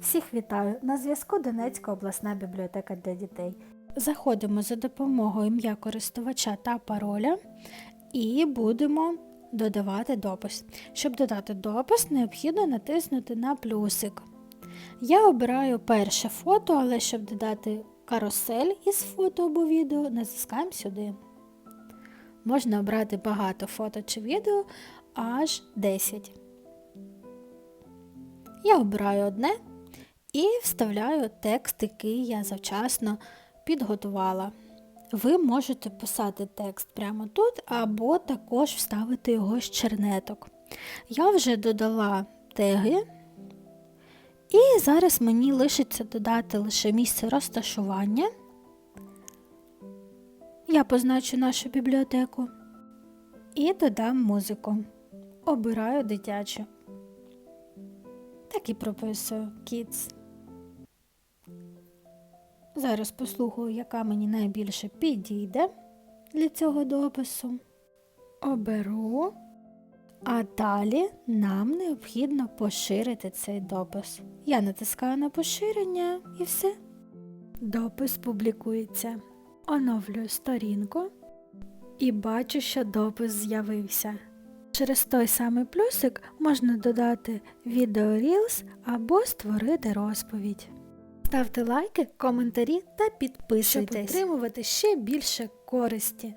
Всіх вітаю! На зв'язку Донецька обласна бібліотека для дітей. Заходимо за допомогою ім'я користувача та пароля і будемо додавати допис. Щоб додати допис, необхідно натиснути на плюсик. Я обираю перше фото, але щоб додати карусель із фото або відео, натискаємо сюди. Можна обрати багато фото чи відео, аж 10. Я обираю одне і вставляю текст, який я завчасно підготувала. Ви можете писати текст прямо тут, або також вставити його з чернеток. Я вже додала теги, і зараз мені лишиться додати лише місце розташування. Я позначу нашу бібліотеку і додам музику. Обираю дитячу. Так і прописую Kids. Зараз послухаю, яка мені найбільше підійде для цього допису. Оберу, а далі нам необхідно поширити цей допис. Я натискаю на поширення і все. Допис публікується. Оновлюю сторінку і бачу, що допис з'явився. Через той самий плюсик можна додати відео Reels або створити розповідь. Ставте лайки, коментарі та підписуйтесь, щоб отримувати ще більше користі.